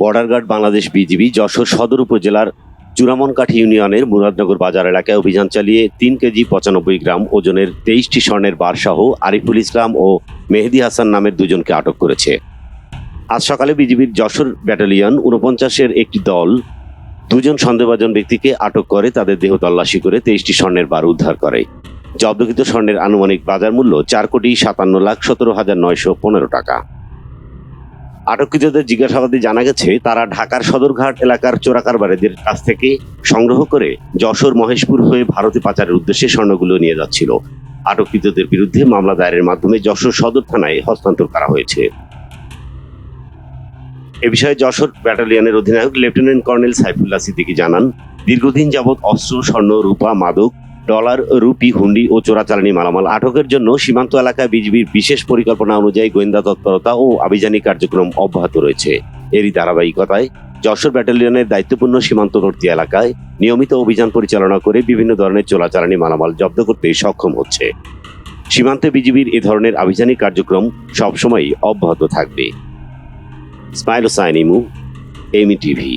Border guard Bangladesh BGB Jessore Sadar উপজেলার চূড়ামনকাঠি ইউনিয়নের মুরাদনগর বাজার এলাকায় অভিযান চালিয়ে তিন কেজি পঁচানব্বই গ্রাম ওজনের তেইশটি স্বর্ণের বারসহ আরিফুল ইসলাম ও মেহেদি হাসান নামের দুজনকে আটক করেছে। আজ সকালে বিজিবির যশোর ব্যাটালিয়ন উনপঞ্চাশের একটি দল দুজন সন্দেহভাজন ব্যক্তিকে আটক করে, তাদের দেহ তল্লাশি করে তেইশটি স্বর্ণের বার উদ্ধার করে। জব্দকৃত স্বর্ণের আনুমানিক বাজার মূল্য চার কোটি সাতান্ন লাখ সতেরো হাজার নয়শো পনেরো টাকা। আটককৃতদের জিজ্ঞাসাবাদে জানা গেছে, তারা ঢাকার সদরঘাট এলাকার চোরাকারবারীদের কাছ থেকে সংগ্রহ করে যশোর মহেশপুর হয়ে ভারতে পাচারের উদ্দেশ্যে স্বর্ণগুলো নিয়ে যাচ্ছিল। আটককৃতদের বিরুদ্ধে মামলা দায়েরের মাধ্যমে যশোর সদর থানায় হস্তান্তর করা হয়েছে। এ বিষয়ে যশোর ব্যাটালিয়নের অধিনায়ক লেফটেন্যান্ট কর্নেল সাইফুল্লাহ সিদ্দিকী জানান, দীর্ঘদিন যাবৎ অস্ত্র, স্বর্ণ, রূপা, মাদক ডলার, রুপি, হুন্ডি ও চোরাচালানি মালামাল আটকের জন্য সীমান্ত এলাকায় বিজিবির বিশেষ পরিকল্পনা অনুযায়ী গোয়েন্দা তৎপরতা ও আভিযানিক কার্যক্রম অব্যাহত রয়েছে। এরই ধারাবাহিকতায় যশোর ব্যাটালিয়নের দায়িত্বপূর্ণ সীমান্তবর্তী এলাকায় নিয়মিত অভিযান পরিচালনা করে বিভিন্ন ধরনের চোরাচালানি মালামাল জব্দ করতে সক্ষম হচ্ছে। সীমান্তে বিজিবির এ ধরনের আভিযানিক কার্যক্রম সবসময়ই অব্যাহত থাকবে। স্মাইল সাইনিমু এমি টিভি।